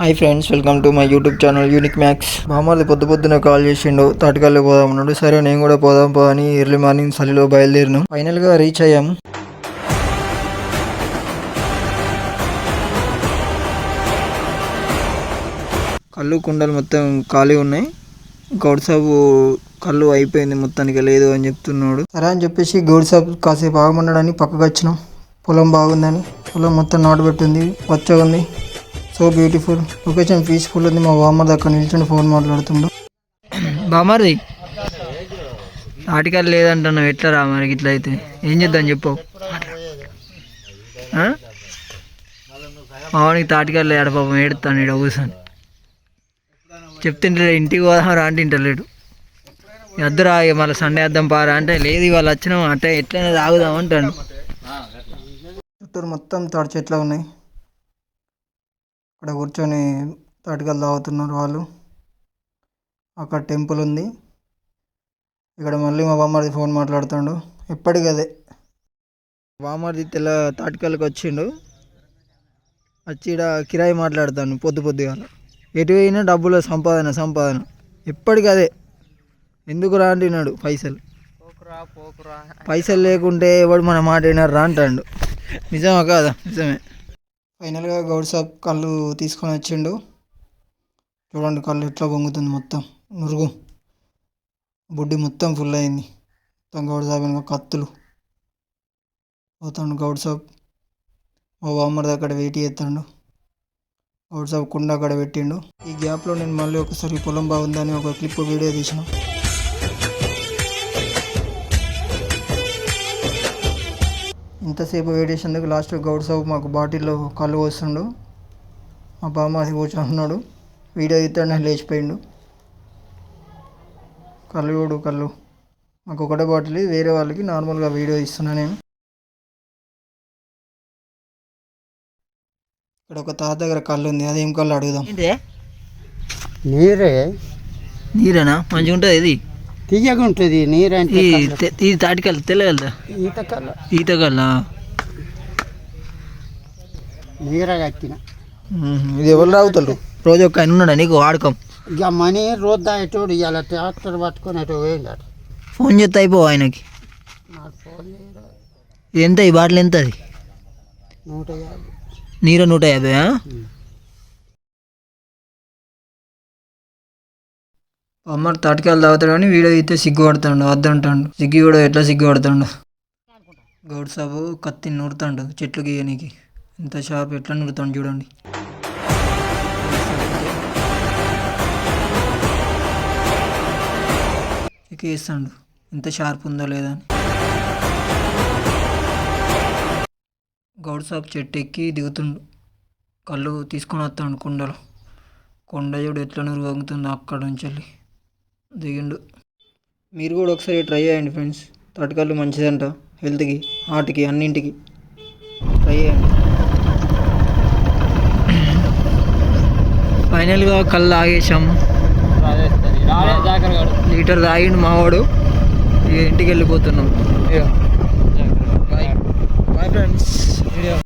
Hi friends welcome to my YouTube channel unique max మామూలు పొద్దు పొద్దున కాల్ చేసిండు తాటికల్లు పోదాం అన్నాడు. సరే నేను కూడా పోదాం పో అని ఎర్లీ మార్నింగ్ చలిలో బయలుదేరినాం. ఫైనల్గా రీచ్ అయ్యాం. కళ్ళు కుండలు మొత్తం ఖాళీ ఉన్నాయి. గౌడ్ సాబు కళ్ళు అయిపోయింది మొత్తానికి లేదు అని చెప్తున్నాడు. సరే అని చెప్పేసి గౌడ్ సాబ్ కాసేపు ఆగమన్నాడని పక్కకు వచ్చినాం. పొలం బాగుందని పొలం మొత్తం నాటుబెట్టింది పచ్చగా ఉంది. సో బ్యూటిఫుల్ లొకేషన్ పీస్ఫుల్ ఉంది. మా బామ్మర్ అక్కడ నిల్చుని ఫోన్ మాట్లాడుతుండు. బామ్మర్ది ఆటికల్ లేదంటున్నావు. ఎట్లా రా మరి ఇట్లా అయితే? ఏం చేద్దాం చెప్పు. మావానికి తాటికల్ లేడు పాపం. ఏడుతాను ఈడ కూర్చొని. చెప్తుంటే ఇంటికి పోదాం రా అంటే ఇంటలేడు. వద్దురా ఇక మళ్ళీ సండే వద్దాం పారా అంటే లేదు ఇవాళ వచ్చినాం అంటే ఎట్లయినా తాగుదాం అంటాడు. చుట్టూరు మొత్తం తాడి చెట్లు ఉన్నాయి. అక్కడ కూర్చొని తాటికలు తాగుతున్నారు వాళ్ళు. అక్కడ టెంపుల్ ఉంది. ఇక్కడ మళ్ళీ మా బామ్మది ఫోన్ మాట్లాడుతుండు. ఎప్పటికీ అదే. బామ్మది తెల్ల తాటికల్కి వచ్చిండు. వచ్చి ఈడ కిరాయి మాట్లాడతాను పొద్దు పొద్దుగా ఎటు పోయినా డబ్బుల సంపాదన సంపాదన. ఎప్పటికీ అదే. ఎందుకు రా అంటున్నాడు పైసలు. పైసలు లేకుంటే ఎవడు మన మాట వినరు రా అంటాడు. నిజమా కాదా? నిజమే. ఫైనల్గా గౌడ్ సాబ్ కళ్ళు తీసుకొని వచ్చిండు. చూడండి కళ్ళు ఎట్లా పొంగుతుంది మొత్తం. నురుగు. బుడ్డి మొత్తం ఫుల్ అయింది. మొత్తం గౌడ్ సాబ్ వెనక కత్తులు. పోతాడు గౌడ్ సాబ్. మా బామ్మడి అక్కడ వెయిట్ చేస్తాడు. గౌడ్ సాబ్ కుండ అక్కడ పెట్టిండు. ఈ గ్యాప్లో నేను మళ్ళీ ఒకసారి పొలం బాగుందని ఒక క్లిప్ వీడియో తీసిన. ఇంతసేపు వెయిట్ చేసేందుకు లాస్ట్ గౌడ్ సాబ్ మాకు బాటిల్లో కళ్ళు పోస్తుండు. మా బామ్మ అది కూర్చుంటున్నాడు వీడియో తీస్తాడు నేను లేచిపోయిండు. కళ్ళు చూడు కళ్ళు. మాకు ఒకటే బాటిల్ వేరే వాళ్ళకి నార్మల్గా వీడియో ఇస్తున్నా నేను. ఇక్కడ ఒక తాత దగ్గర కళ్ళు ఉంది అదేం కళ్ళు అడుగుదాం. నీరే. నీరేనా? మంచిగా ఉంటుంది ఇది. తీయగా ఉంటుంది నీరంటే ఈ తె- ఇది తాటికల్ తెల్లగలదా? ఈత కల ఈత కల్లా నీర కట్టిన. ఇది ఎవరు తాగుతారు? రోజు ఒక ఆయన ఉన్నాడా నీకు వాడకం? ఇక మనీ రోజు దాటోడు ఇలా ట్రాక్టర్ పట్టుకొని అటు ఫోన్ చేస్తే అయిపో ఆయనకి? ఎంత ఈ బాటిల్ ఎంత అది నూట యాభై. నీరు నూట యాభై అమ్మ తాటికాయలు తాగుతాడు కానీ వీడియో అయితే సిగ్గుపడతాడు వద్దంటాడు సిగ్గు కూడా ఎట్లా సిగ్గుపడతాడు గౌడ్ సాబు కత్తి నూరుతాడు చెట్లు గీయనికి. ఎంత షార్ప్ ఎట్లా నూరుతాడు చూడండి. ఎక్కేస్తాడు ఎంత షార్ప్ ఉందో లేదా అని. గౌడ్ సాబ్ చెట్టు ఎక్కి దిగుతుండు. కళ్ళు తీసుకొని వస్తాడు కొండలో. కొండ చూడు ఎట్లా నురుగు అక్కడ నుంచి వెళ్ళి దిగిండు. మీరు కూడా ఒకసారి ట్రై చేయండి ఫ్రెండ్స్. తటకళ్ళు మంచిదంట. హెల్త్కి హార్ట్కి అన్నింటికి. ట్రై చేయండి. ఫైనల్గా కళ్ళు ఆగేసాం లీటర్ తాగిండు మావాడు. ఇంటికి వెళ్ళిపోతున్నాం. Bye bye friends